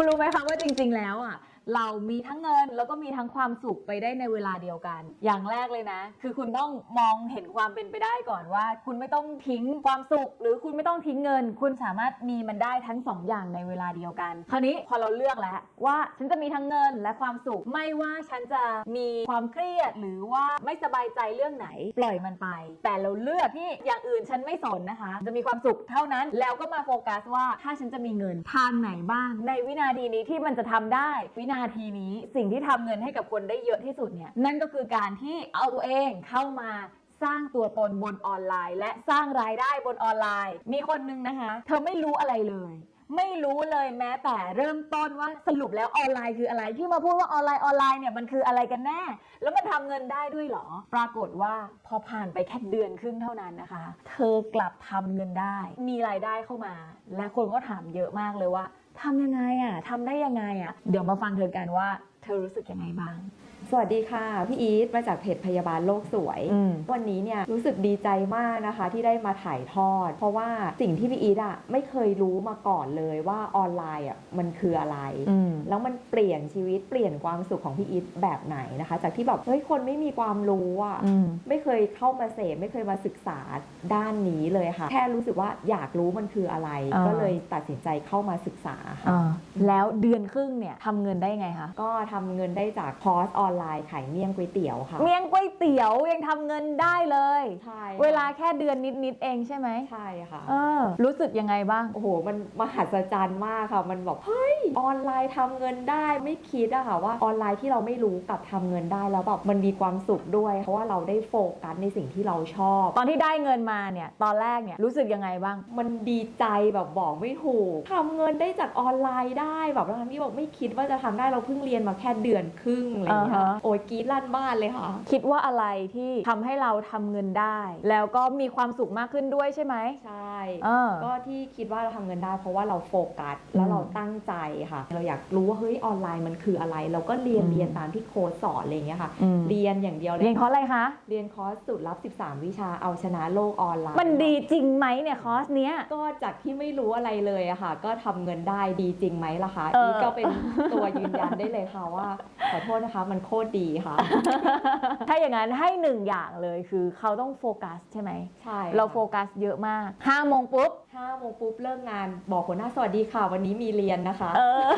คุณรู้ไหมคะว่าจริง ๆ แล้วอะ เรามีทั้งเงินแล้วก็มีทั้งความสุขไปได้ในเวลาเดียวกัน อย่างแรกเลยนะ คือคุณต้องมองเห็นความเป็นไปได้ก่อนว่า คุณไม่ต้องทิ้งความสุข หรือคุณไม่ต้องทิ้งเงิน คุณสามารถมีมันได้ทั้งสองอย่างในเวลาเดียวกัน คราวนี้พอเราเลือกแล้วว่าฉันจะมีทั้งเงินและความสุข ไม่ว่าฉันจะมีความเครียด หรือว่าไม่สบายใจเรื่องไหน ปล่อยมันไป แต่เราเลือกที่อย่างอื่นฉันไม่สนนะคะ จะมีความสุขเท่านั้น แล้วก็มาโฟกัสว่าถ้าฉันจะมีเงินทางไหนบ้างในวินาทีนี้ที่มันจะทำได้วินาทีนี้สิ่งที่ทำเงินให้กับคนได้เยอะที่สุดเนี่ยนั่นก็คือการที่เอาตัวเองเข้ามาสร้างตัวตนบนออนไลน์ และสร้างรายได้บนออนไลน์ มีคนนึงนะคะ เธอไม่รู้อะไรเลย ไม่รู้เลยแม้แต่เริ่มต้นว่าสรุปแล้วออนไลน์คืออะไร ที่มาพูดว่าออนไลน์ออนไลน์เนี่ยมันคืออะไรกันแน่ แล้วมันทำเงินได้ด้วยหรอ ปรากฏว่าพอผ่านไปแค่เดือนครึ่งเท่านั้นนะคะ เธอกลับทำเงินได้ มีรายได้เข้ามา และคนก็ถามเยอะมากเลยว่าทำยังไงอะทำได้ยังไงอะ เดี๋ยวมาฟังเธอกันว่า เธอรู้สึกยังไงบ้าง สวัสดีค่ะ พี่อีทมาจากเพจพยาบาลโลกสวยอืมวันนี้เนี่ยรู้สึกดีใจมากนะคะที่ได้มาถ่ายทอด เพราะว่าสิ่งที่พี่อีทอะไม่เคยรู้มาก่อนเลยว่าออนไลน์อะมันคืออะไรอืมแล้วมันเปลี่ยนชีวิตเปลี่ยนความสุขของพี่อีทแบบไหนนะคะ จากที่แบบเฮ้ยคนไม่มีความรู้อะอืมไม่เคยเข้ามาเสพไม่เคยมาศึกษาด้านนี้เลยค่ะ แค่รู้สึกว่าอยากรู้มันคืออะไรอ่าก็เลยตัดสินใจเข้ามาศึกษาค่ะอ่าแล้วเดือนครึ่งเนี่ยทำเงินได้ยังไงคะก็ทำเงินได้จากคอร์สออนไลน์ขายเมี่ยงก๋วยเตี๋ยวค่ะเมียงก๋วยเตี๋ยวยังทำเงินได้เลย ใช่เวลาแค่เดือนนิดๆเองใช่ไหมใช่ค่ะเออรู้สึกยังไงบ้าง โอ้โหมันมหัศจรรย์มากค่ะ มันบอกเฮ้ยออนไลน์ทำเงินได้ไม่คิดอะค่ะว่าออนไลน์ที่เราไม่รู้กลับทำเงินได้แล้วแบบมันมีความสุขด้วย เพราะว่าเราได้โฟกัสในสิ่งที่เราชอบ ตอนที่ได้เงินมาเนี่ยตอนแรกเนี่ยรู้สึกยังไงบ้าง มันดีใจแบบบอกไม่ถูกทำเงินได้จากออนไลน์ได้แบบทั้งที่บอกไม่คิดว่าจะทำได้เราเพิ่งเรียนมาแค่เดือนครึ่งอะไรอย่างเงี้ยอ่าฮะ โอ้ยกรีดลั่นบ้านเลยค่ะ คิดว่าอะไรที่ทำให้เราทำเงินได้ แล้วก็มีความสุขมากขึ้นด้วยใช่ไหมใช่ เออ ก็ที่คิดว่าเราทำเงินได้ เพราะว่าเราโฟกัสแล้วเราตั้งใจค่ะ เราอยากรู้ว่าเฮ้ยออนไลน์มันคืออะไร เราก็เรียนอืมเรียนตามที่โค้ชสอนอะไรอย่างเงี้ยค่ะ อืม เรียนอย่างเดียวเลยเรียนคอร์สอะไรคะ เรียนคอร์สสุดรับ 13 วิชาเอาชนะโลกออนไลน์มันดีจริงไหมเนี่ยคอร์สเนี้ย ก็จากที่ไม่รู้อะไรเลยอะค่ะ ก็ทำเงินได้ดีจริงไหมล่ะคะเออ นี่ก็เป็นตัวยืนยันได้เลยค่ะว่าขอโทษนะคะมันโคตรดีค่ะ ถ้าอย่างนั้นให้หนึ่งอย่างเลยคือเขาต้องโฟกัสใช่ไหม ใช่เราโฟกัสเยอะมากห้าโมงปุ๊บห้าโมงปุ๊บเลิกงาน บอกหัวหน้าสวัสดีค่ะ วันนี้มีเรียนนะคะเออ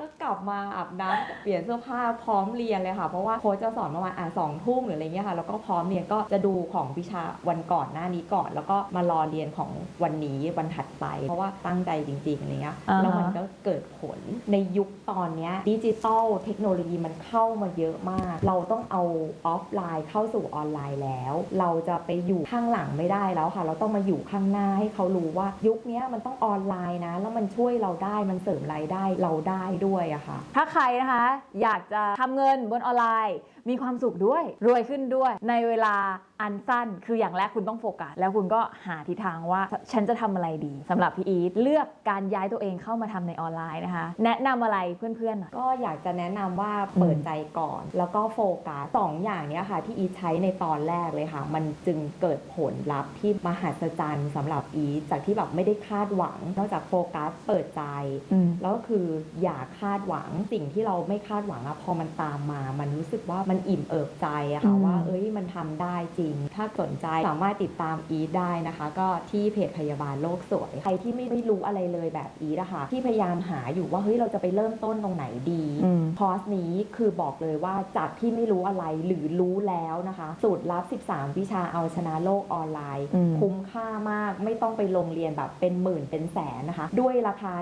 ก็กลับมาอาบน้ำเปลี่ยนเสื้อผ้าพร้อมเรียนเลยค่ะ เพราะว่าโค้ชจะสอนประมาณอะสองทุ่มหรืออะไรเงี้ยค่ะ แล้วก็พร้อมเรียนก็จะดูของวิชาวันก่อนหน้านี้ก่อน แล้วก็มารอเรียนของวันนี้วันถัดไป เพราะว่าตั้งใจจริงๆอะไรเงี้ยอ่าฮะแล้วมันก็เกิดผลในยุคตอนเนี้ยดิจิตอลเทคโนโลยีมันเข้ามาเยอะมาก เราต้องเอาออฟไลน์เข้าสู่ออนไลน์แล้ว เราจะไปอยู่ข้างหลังไม่ได้แล้วค่ะ เราต้องมาอยู่ข้างหน้าให้เขารู้ว่ายุคนี้มันต้องออนไลน์นะ แล้วมันช่วยเราได้มันเสริมรายได้เราได้ด้วยอะค่ะ ถ้าใครนะคะอยากจะทำเงินบนออนไลน์ มีความสุขด้วย รวยขึ้นด้วย ในเวลาอันสั้น คืออย่างแรกคุณต้องโฟกัส แล้วคุณก็หาทิศทางว่าฉันจะทำอะไรดีสำหรับพี่อีทเลือกการย้ายตัวเองเข้ามาทำในออนไลน์นะคะ แนะนำอะไรเพื่อนๆหน่อยก็อยากจะแนะนำว่าเปิดใจก่อน แล้วก็โฟกัสสองอย่างเนี้ยค่ะที่อีทใช้ในตอนแรกเลยค่ะ มันจึงเกิดผลลัพธ์ที่มหัศจรรย์สำหรับอีทจากที่แบบไม่ได้คาดหวัง นอกจากโฟกัสเปิดใจอืมแล้วก็คืออย่าคาดหวังสิ่งที่เราไม่คาดหวังอะพอมันตามมา มันรู้สึกว่ามันอิ่มเอิบใจอะค่ะอืมว่า เอ้ยมันทำได้จริง ถ้าสนใจสามารถติดตามอีทได้นะคะ ก็ที่เพจพยาบาลโลกสวย ใครที่ไม่ได้รู้อะไรเลยแบบอีทอะค่ะที่พยายามหาอยู่ว่าเฮ้ยเราจะไปเริ่มต้นตรงไหนดีอืมคอร์สนี้คือบอกเลยว่าจากที่ไม่รู้อะไรหรือรู้แล้วนะคะสูตรลับ 13 วิชาเอาชนะโลกออนไลน์อืมคุ้มค่ามากไม่ต้องไปลงเรียนแบบเป็นหมื่นเป็นแสนนะคะ ด้วยราคา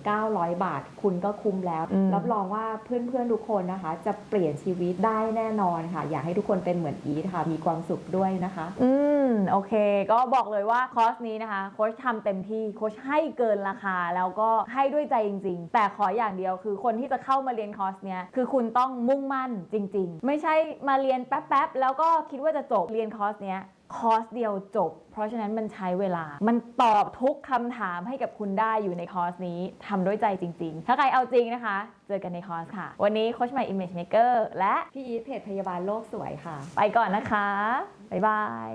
1900 บาท คุณก็คุ้มแล้วอืมรับรองว่าเพื่อนๆทุกคนนะคะ จะเปลี่ยนชีวิตได้แน่นอนค่ะ อยากให้ทุกคนเป็นเหมือนอีทค่ะ มีความสุขด้วยนะคะ อืม โอเค ก็บอกเลยว่าคอร์สนี้นะคะ โค้ชทำเต็มที่ โค้ชให้เกินราคา แล้วก็ให้ด้วยใจจริง ๆ แต่ขออย่างเดียวคือคนที่จะเข้ามาเรียนคอร์สเนี้ย คือคุณต้องมุ่งมั่นจริง ๆ ไม่ใช่มาเรียนแป๊บๆ แล้วก็คิดว่าจะจบ เรียนคอร์สเนี้ย คอร์สเดียวจบ เพราะฉะนั้นมันใช้เวลา มันตอบทุกคำถามให้กับคุณได้อยู่ในคอร์สนี้ทำด้วยใจจริง ๆ ถ้าใครเอาจริงนะคะ เจอกันในคอร์สค่ะ วันนี้โค้ชใหม่ Image Maker และพี่อีทเพจพยาบาลโลกสวยค่ะ ไปก่อนนะคะ บ๊ายบาย